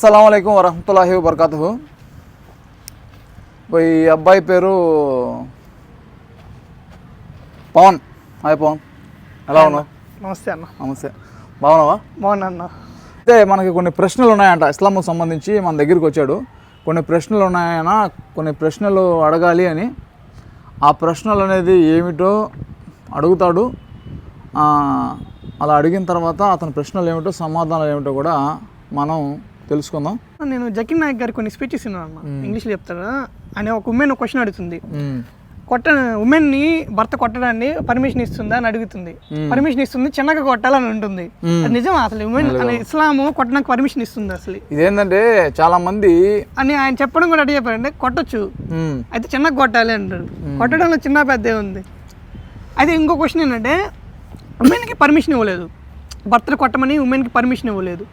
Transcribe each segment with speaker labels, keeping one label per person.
Speaker 1: అస్సలం అయికం వరహతుల్లాహి వబర్కాతు ఈ అబ్బాయి పేరు పవన్. హాయ్ పవన్. ఎలా ఉన్నావు?
Speaker 2: నమస్తే అన్న.
Speaker 1: నమస్తే. బాగున్నావా?
Speaker 2: బాగున్నా అన్న.
Speaker 1: అయితే మనకి కొన్ని ప్రశ్నలు ఉన్నాయంట. ఇస్లాంకు సంబంధించి మన దగ్గరికి వచ్చాడు. కొన్ని ప్రశ్నలు ఉన్నాయన? కొన్ని ప్రశ్నలు అడగాలి అని. ఆ ప్రశ్నలు అనేది ఏమిటో అడుగుతాడు. అలా అడిగిన తర్వాత అతని ప్రశ్నలు ఏమిటో సమాధానాలు ఏమిటో కూడా మనం తెలుసుకుందాం.
Speaker 2: నేను జకిన్ నాయక్ గారికి కొన్ని స్పీచెస్ విన్నాను ఇంగ్లీష్లో చెప్తారా? ఆయన ఒక ఉమెన్ క్వశ్చన్ అడుగుతుంది. కొట్ట ఉమెన్ని భర్త కొట్టడాన్ని పర్మిషన్ ఇస్తుందా అని అడుగుతుంది. పర్మిషన్ ఇస్తుంది చిన్నగా కొట్టాలని ఉంటుంది నిజం అసలు? ఉమెన్ అని ఇస్లాము కొట్టడానికి పర్మిషన్ ఇస్తుంది అసలు.
Speaker 1: ఇదేంటంటే చాలా మంది
Speaker 2: అని ఆయన చెప్పడం కూడా అడిగి చెప్పారంటే కొట్టొచ్చు. అయితే చిన్నగా కొట్టాలి అంటాడు. కొట్టడంలో చిన్న పెద్ద ఉంది అయితే ఇంకో క్వశ్చన్ ఏంటంటే ఉమెన్కి పర్మిషన్ ఇవ్వలేదు. భర్తను కొట్టమని ఉమెన్కి పర్మిషన్ ఇవ్వలేదు.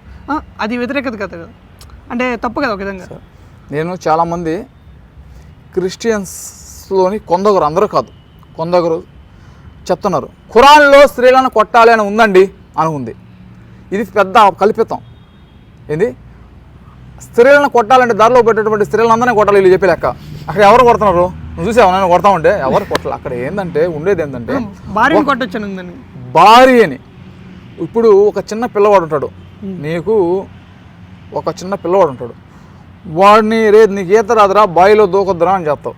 Speaker 2: అది వ్యతిరేకత కదా. అంటే తప్పు కదా ఒక విధంగా.
Speaker 1: నేను చాలామంది క్రిస్టియన్స్లోని కొందరు అందరూ కాదు కొందరు చెప్తున్నారు ఖురాన్లో స్త్రీలను కొట్టాలి అని ఉందండి అని ఉంది. ఇది పెద్ద కల్పితం. ఏంది? స్త్రీలను కొట్టాలంటే దారిలో పెట్టేటువంటి స్త్రీలందరినీ కొట్టాలి వీళ్ళు చెప్పే లెక్క. అక్కడ ఎవరు కొడుతున్నారు? నువ్వు చూసావు? నేను కొడతా ఉంటే ఎవరు కొట్టాలి? అక్కడ ఏంటంటే ఉండేది ఏంటంటే
Speaker 2: భార్యను కొట్టొచ్చాను
Speaker 1: భార్యని. ఇప్పుడు ఒక చిన్న పిల్లవాడు ఉంటాడు. నీకు ఒక చిన్న పిల్లవాడు ఉంటాడు. వాడిని రే నీకు ఈత రాదురా బావిలో దూకొద్దురా అని చెప్తావు.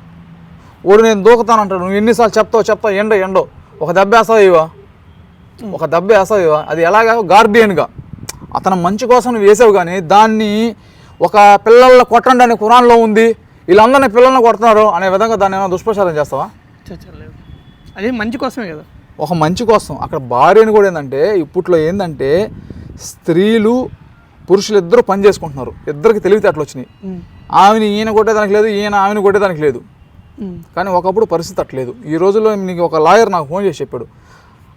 Speaker 1: వాడు నేను దూకుతానంటాడు నువ్వు ఎన్నిసార్లు చెప్తావు చెప్తావు ఎండో ఎండో. ఒక దెబ్బ వేస్తావు ఇవా ఒక దెబ్బ వేస్తావు ఇవా అది ఎలాగా? గార్డియన్గా అతను మంచి కోసం నువ్వు వేసావు కానీ దాన్ని ఒక పిల్లల్ని కొట్టండి అని ఖురాన్లో ఉంది. వీళ్ళందరినీ పిల్లల్ని కొడుతున్నారు అనే విధంగా దాన్ని ఏమైనా దుష్ప్రచారం చేస్తావా?
Speaker 2: అది మంచి కోసమే కదా.
Speaker 1: ఒక మంచి కోసం. అక్కడ భార్యని కూడా ఏంటంటే ఇప్పట్లో ఏంటంటే స్త్రీలు పురుషులు ఇద్దరు పని చేసుకుంటున్నారు. ఇద్దరికి తెలివితేటలు వచ్చినాయి.
Speaker 2: ఉమ్.
Speaker 1: ఆమెని ఈయన కొట్టేదానికి లేదు ఈయన ఆమెను కొట్టేదానికి లేదు. కానీ ఒకప్పుడు పరిస్థితి అట్లేదు. ఈ రోజుల్లో నీకు ఒక లాయర్ నాకు ఫోన్ చేసి చెప్పాడు.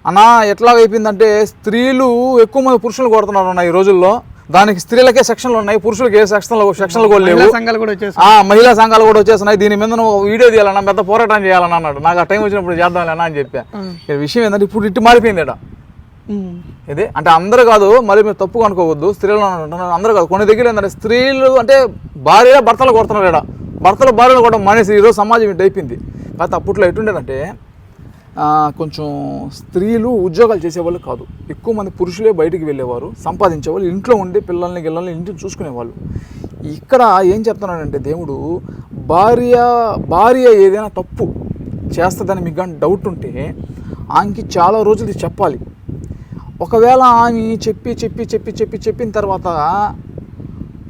Speaker 1: అన్నా ఎట్లా అయిపోయిందంటే స్త్రీలు ఎక్కువ మంది పురుషులు కొడుతున్నారు అన్న ఈ రోజుల్లో. దానికి స్త్రీలకే సెక్షన్లు ఉన్నాయి పురుషులకి ఏ సెక్షన్లు సెక్షన్లు కూడా లేవు.
Speaker 2: మహిళా సంఘాలు కూడా వచ్చేసి
Speaker 1: ఆ మహిళా సంఘాలు కూడా వచ్చేస్తున్నాయి దీని మీద వీడియో తీయాలన్నా పెద్ద పోరాటం చేయాలన్నా అన్నాడు. నాకు ఆ టైం వచ్చినప్పుడు చేద్దాంలేనా అని చెప్పా. విషయం ఏంటంటే ఇప్పుడు ఇటు మారిపోయింది. ఇది? అంటే అందరూ కాదు మరి మీరు తప్పు అనుకోవద్దు స్త్రీలు అంటున్నారు. అందరూ కాదు కొన్ని దగ్గర ఏంటంటే స్త్రీలు అంటే భార్య భర్తలు కొడుతున్నారు ఇక్కడ. భర్తలు భార్యలు కూడా మానేసి ఈరోజు సమాజం ఇటు అయిపోయింది. కాకపోతే అప్పట్లో ఎటుండేదంటే కొంచెం స్త్రీలు ఉద్యోగాలు చేసేవాళ్ళు కాదు. ఎక్కువ మంది పురుషులే బయటికి వెళ్ళేవారు సంపాదించేవాళ్ళు ఇంట్లో ఉండి పిల్లల్ని గిల్లల్ని ఇంటిని చూసుకునేవాళ్ళు. ఇక్కడ ఏం చెప్తున్నాడంటే దేవుడు భార్య భార్య ఏదైనా తప్పు చేస్తుందని మీకు కానీ డౌట్ ఉంటే ఆమెకి చాలా రోజులు చెప్పాలి. ఒకవేళ ఆమె చెప్పి చెప్పి చెప్పి చెప్పి చెప్పిన తర్వాత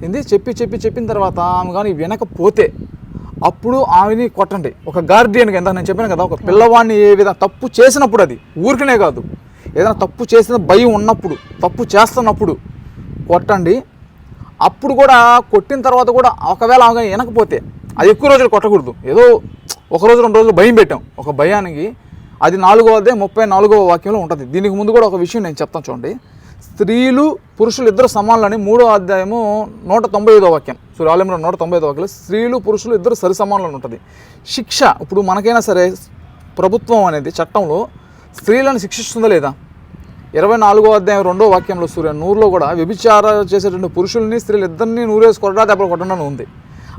Speaker 1: ఏంది? చెప్పి చెప్పి చెప్పిన తర్వాత ఆమె కానీ వినకపోతే అప్పుడు ఆమెని కొట్టండి. ఒక గార్డియన్గా ఎంత నేను చెప్పాను కదా ఒక పిల్లవాడిని ఏ విధంగా తప్పు చేసినప్పుడు అది ఊరికనే కాదు. ఏదైనా తప్పు చేసిన భయం ఉన్నప్పుడు తప్పు చేస్తున్నప్పుడు కొట్టండి. అప్పుడు కూడా కొట్టిన తర్వాత కూడా ఒకవేళ ఆమె వినకపోతే అది ఎక్కువ రోజులు కొట్టకూడదు. ఏదో ఒక రోజు రెండు రోజులు భయం పెట్టాం. ఒక భయానికి అది నాలుగో అదే ముప్పై నాలుగవ వాక్యంలో ఉంటుంది. దీనికి ముందు కూడా ఒక విషయం నేను చెప్తాను చూడండి. స్త్రీలు పురుషులు ఇద్దరు సమానులని మూడో అధ్యాయము నూట తొంభై ఐదో వాక్యం సూర్యాలయంలో నూట తొంభై ఐదో వాక్యం స్త్రీలు పురుషులు ఇద్దరు సరి సమానులని ఉంటుంది. శిక్ష ఇప్పుడు మనకైనా సరే ప్రభుత్వం అనేది చట్టంలో స్త్రీలను శిక్షిస్తుందా లేదా? ఇరవై నాలుగో అధ్యాయం రెండో వాక్యంలో సూర్య నూరులో కూడా వ్యభిచార చేసేటువంటి పురుషుల్ని స్త్రీలు ఇద్దరిని నూరేసి కొట్టడా దెబ్బలు కొట్టడం ఉంది.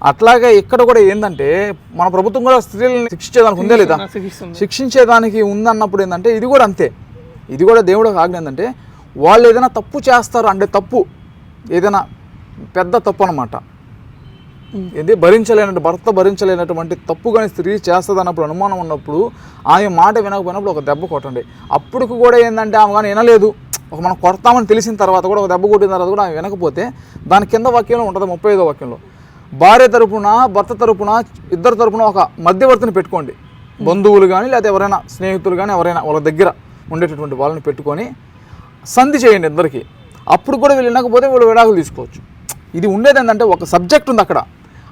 Speaker 1: అట్లాగే ఇక్కడ కూడా ఏంటంటే మన ప్రభుత్వం కూడా స్త్రీలని శిక్షించేదానికి ఉందే లేదా? శిక్షించేదానికి ఉందన్నప్పుడు ఏంటంటే ఇది కూడా అంతే. ఇది కూడా దేవుడు ఆజ్ఞ ఏంటంటే వాళ్ళు ఏదైనా తప్పు చేస్తారు అంటే తప్పు ఏదైనా పెద్ద తప్పు అనమాట ఇది భరించలేనట్టు భర్త భరించలేనటువంటి తప్పు కానీ స్త్రీ చేస్తుంది అన్నప్పుడు అనుమానం ఉన్నప్పుడు ఆమె మాట వినకపోయినప్పుడు ఒక దెబ్బ కొట్టండి. అప్పుడు కూడా ఏంటంటే ఆమె కానీ వినలేదు. ఒక మనం కొడతామని తెలిసిన తర్వాత కూడా ఒక దెబ్బ కొట్టిన తర్వాత కూడా ఆమె వినకపోతే దాని కింద వాక్యంలో ఉంటుంది ముప్పై ఐదో వాక్యంలో. భార్య తరపున భర్త తరపున ఇద్దరు తరపున ఒక మధ్యవర్తిని పెట్టుకోండి. బంధువులు కానీ లేదా ఎవరైనా స్నేహితులు కానీ ఎవరైనా వాళ్ళ దగ్గర ఉండేటటువంటి వాళ్ళని పెట్టుకొని సంధి చేయండి ఇద్దరికి అప్పుడు కూడా వీళ్ళు వినకపోతే వీళ్ళు విడాకులు తీసుకోవచ్చు. ఇది ఉండేది ఏంటంటే ఒక సబ్జెక్ట్ ఉంది అక్కడ.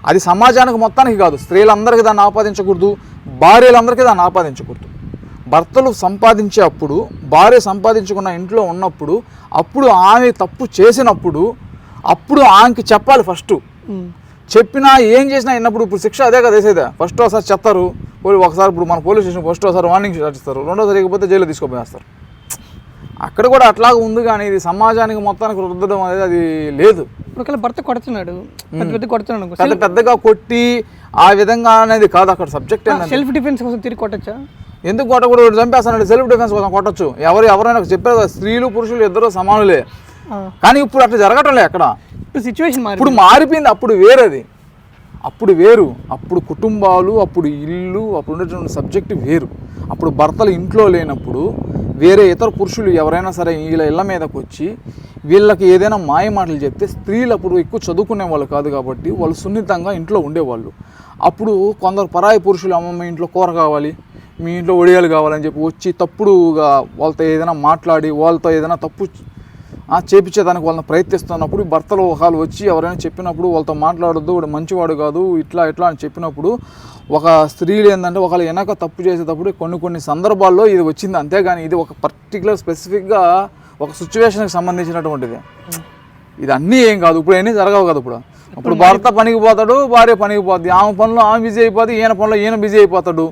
Speaker 1: అది సమాజానికి మొత్తానికి కాదు. స్త్రీలందరికీ దాన్ని ఆపాదించకూడదు భార్యలందరికీ దాన్ని ఆపాదించకూడదు. భర్తలు సంపాదించే అప్పుడు భార్య సంపాదించుకున్న ఇంట్లో ఉన్నప్పుడు అప్పుడు ఆమె తప్పు చేసినప్పుడు అప్పుడు ఆమెకి చెప్పాలి ఫస్ట్. చెప్పినా ఏం చేసినా విన్నప్పుడు ఇప్పుడు శిక్ష అదే కదా వేసేదే. ఫస్ట్ ఒకసారి చెప్తారు ఒకసారి ఇప్పుడు మన పోలీస్ స్టేషన్ ఫస్ట్ ఒకసారి వార్నింగ్ ఇస్తారు రెండోసారి ఇకపోతే జైలు తీసుకోపోయేస్తారు అక్కడ కూడా అట్లాగా ఉంది కానీ ఇది సమాజానికి మొత్తానికి రుద్దడం అనేది అది లేదు.
Speaker 2: ఒకవేళ భర్త కొడుతున్నాడు పెద్ద పెద్ద కొడుతున్నాడు
Speaker 1: పెద్ద పెద్దగా కొట్టి ఆ విధంగా అనేది కాదు అక్కడ సబ్జెక్ట్
Speaker 2: సెల్ఫ్ డిఫెన్స్ కోసం తిరిగి కొట్టచ్చా?
Speaker 1: ఎందుకు కొట్టకూడదు? చంపేస్తానండి సెల్ఫ్ డిఫెన్స్ కోసం కొట్టచ్చు. ఎవరు ఎవరైనా చెప్పారు కదా, స్త్రీలు పురుషులు ఇద్దరు సమానులే. కానీ ఇప్పుడు అట్లా జరగటం లే అక్కడ.
Speaker 2: ఇప్పుడు సిచ్యువేషన్ మారి
Speaker 1: ఇప్పుడు మారిపోయింది అప్పుడు వేరది. అప్పుడు వేరు. అప్పుడు కుటుంబాలు అప్పుడు ఇల్లు అప్పుడు ఉండేటువంటి సబ్జెక్ట్ వేరు. అప్పుడు భర్తలు ఇంట్లో లేనప్పుడు వేరే ఇతర పురుషులు ఎవరైనా సరే వీళ్ళ ఇళ్ళ మీదకి వచ్చి వీళ్ళకి ఏదైనా మాయ మాటలు చెప్తే స్త్రీలు అప్పుడు ఎక్కువ చదువుకునే వాళ్ళు కాదు కాబట్టి వాళ్ళు సున్నితంగా ఇంట్లో ఉండేవాళ్ళు. అప్పుడు కొందరు పరాయి పురుషులు అమ్మ మీ ఇంట్లో కూర కావాలి మీ ఇంట్లో ఒడియాలు కావాలని చెప్పి వచ్చి తప్పుడుగా వాళ్ళతో ఏదైనా మాట్లాడి వాళ్ళతో ఏదైనా తప్పు చేపించేదానికి వాళ్ళని ప్రయత్నిస్తున్నప్పుడు భర్తలు ఒకళ్ళు వచ్చి ఎవరైనా చెప్పినప్పుడు వాళ్ళతో మాట్లాడొద్దు వాడు మంచివాడు కాదు ఇట్లా ఇట్లా అని చెప్పినప్పుడు ఒక స్త్రీలు ఏంటంటే ఒకళ్ళు వెనక తప్పు చేసేటప్పుడు కొన్ని కొన్ని సందర్భాల్లో ఇది వచ్చింది. అంతేగాని ఇది ఒక పర్టికులర్ స్పెసిఫిక్గా ఒక సిచ్యువేషన్కి సంబంధించినటువంటిది. ఇది అన్నీ ఏం కాదు. ఇప్పుడు అన్నీ జరగవు కదా ఇప్పుడు. ఇప్పుడు భర్త పనికి పోతాడు భార్య పనికి పోద్ది. ఆమె పనిలో ఆమె బిజీ అయిపోద్ది ఈయన పనిలో ఈయన బిజీ అయిపోతాడు.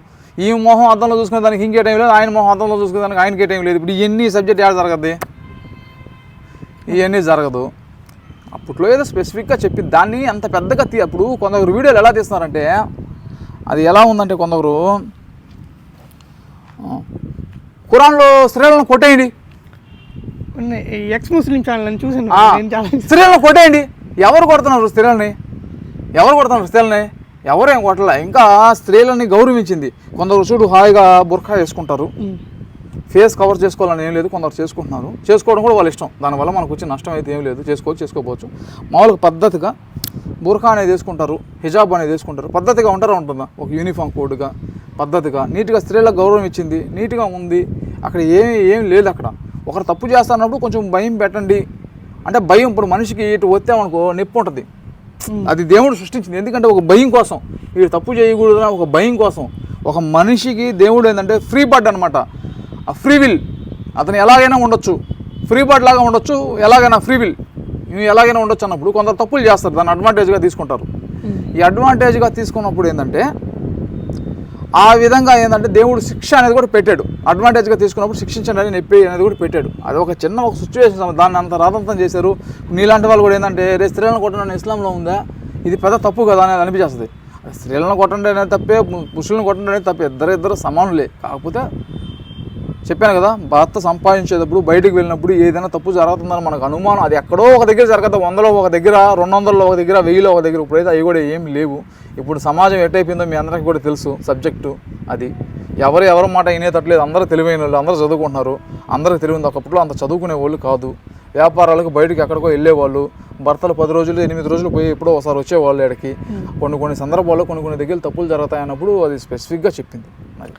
Speaker 1: ఈ మొహం అద్దంలో చూసుకునే దానికి ఇంకే టైం లేదు ఆయన మొహం అద్దంలో చూసుకునే దానికి ఆయనకే టైం లేదు. ఇప్పుడు ఇవన్నీ సబ్జెక్ట్ ఏడ జరగద్ది? ఇవన్నీ జరగదు. అప్పట్లో ఏదో స్పెసిఫిక్గా చెప్పి దాన్ని అంత పెద్దగా తీ అప్పుడు కొందరు వీడియోలు ఎలా తీస్తున్నారంటే అది ఎలా ఉందంటే కొందరు ఆ, ఖురాన్లో స్త్రీలను కొట్టేయండి.
Speaker 2: ఎక్స్ ముస్లిం ఛానల్ చూసాను చాలా
Speaker 1: స్త్రీలను కొట్టేయండి. ఎవరు కొడుతున్నారు స్త్రీలని? ఎవరు కొడుతున్నారు స్త్రీలని? ఎవరేం కొట్టలే. ఇంకా స్త్రీలని గౌరవించింది. కొందరు చూడు హాయిగా బుర్ఖా వేసుకుంటారు. ఫేస్ కవర్ చేసుకోవాలని ఏం లేదు కొందరు చేసుకుంటున్నారు. చేసుకోవడం కూడా వాళ్ళ ఇష్టం. దానివల్ల మనకు వచ్చే నష్టం అయితే ఏం లేదు. చేసుకోవచ్చు చేసుకోకపోవచ్చు. మామూలుగా పద్ధతిగా బుర్ఖా అనేది వేసుకుంటారు హిజాబ్ అనేది వేసుకుంటారు. పద్ధతిగా ఉంటారా ఉంటుందా? ఒక యూనిఫామ్ కోడ్గా పద్ధతిగా. నీట్గా స్త్రీలకు గౌరవం ఇచ్చింది నీట్గా ఉంది. అక్కడ ఏమి ఏం లేదు అక్కడ. ఒకరు తప్పు చేస్తున్నప్పుడు కొంచెం భయం పెట్టండి. అంటే భయం ఇప్పుడు మనిషికి ఇటు వచ్చామనుకో నొప్పి ఉంటుంది. అది దేవుడు సృష్టించింది. ఎందుకంటే ఒక భయం కోసం. వీడు తప్పు చేయకూడదు ఒక భయం కోసం. ఒక మనిషికి దేవుడు ఏంటంటే ఫ్రీ బర్డ్ అనమాట ఆ ఫ్రీ విల్ అతను ఎలాగైనా ఉండొచ్చు. ఫ్రీ బర్డ్ లాగా ఉండొచ్చు. ఎలాగైనా ఫ్రీ విల్ నువ్వు ఎలాగైనా ఉండొచ్చు అన్నప్పుడు కొందరు తప్పులు చేస్తారు. దాన్ని అడ్వాంటేజ్గా తీసుకుంటారు. ఈ అడ్వాంటేజ్గా తీసుకున్నప్పుడు ఏంటంటే ఆ విధంగా ఏంటంటే దేవుడు శిక్ష అనేది కూడా పెట్టాడు. అడ్వాంటేజ్గా తీసుకున్నప్పుడు శిక్షించండి నొప్పి అనేది కూడా పెట్టాడు. అది ఒక చిన్న ఒక సిచ్యువేషన్ దాన్ని అంత రాదంతం చేశారు. నీలాంటి వాళ్ళు కూడా ఏంటంటే రే స్త్రీలను కొట్టడం ఇస్లాంలో ఉందా? ఇది పెద్ద తప్పు కదా అనేది అనిపించేస్తుంది. స్త్రీలను కొట్టండి అనేది తప్పే పురుషులను కొట్టండి అనేది తప్పే. ఇద్దరు ఇద్దరు సమానులే. కాకపోతే చెప్పాను కదా భర్త సంపాదించేటప్పుడు బయటికి వెళ్ళినప్పుడు ఏదైనా తప్పు జరుగుతుందని మనకు అనుమానం. అది ఎక్కడో ఒక దగ్గర జరగదు వందలో ఒక దగ్గర రెండు వందల్లో ఒక దగ్గర వెయ్యిలో ఒక దగ్గర ఇప్పుడైతే అవి కూడా ఏం లేవు. ఇప్పుడు సమాజం ఎట్టయిపోయిందో మీ అందరికీ కూడా తెలుసు సబ్జెక్టు అది. ఎవరు ఎవరి మాట వినేటట్లేదు అందరూ తెలివైన వాళ్ళు అందరూ చదువుకుంటున్నారు. అందరికి తెలివింది ఒకప్పుడు అంత చదువుకునే వాళ్ళు కాదు. వ్యాపారాలకు బయటికి ఎక్కడికో వెళ్ళేవాళ్ళు. భర్తలు పది రోజులు ఎనిమిది రోజులు పోయి ఎప్పుడో ఒకసారి వచ్చేవాళ్ళు ఇక్కడికి కొన్ని కొన్ని సందర్భాల్లో కొన్ని కొన్ని దగ్గర తప్పులు జరుగుతాయి అన్నప్పుడు అది స్పెసిఫిక్గా చెప్పింది. మరి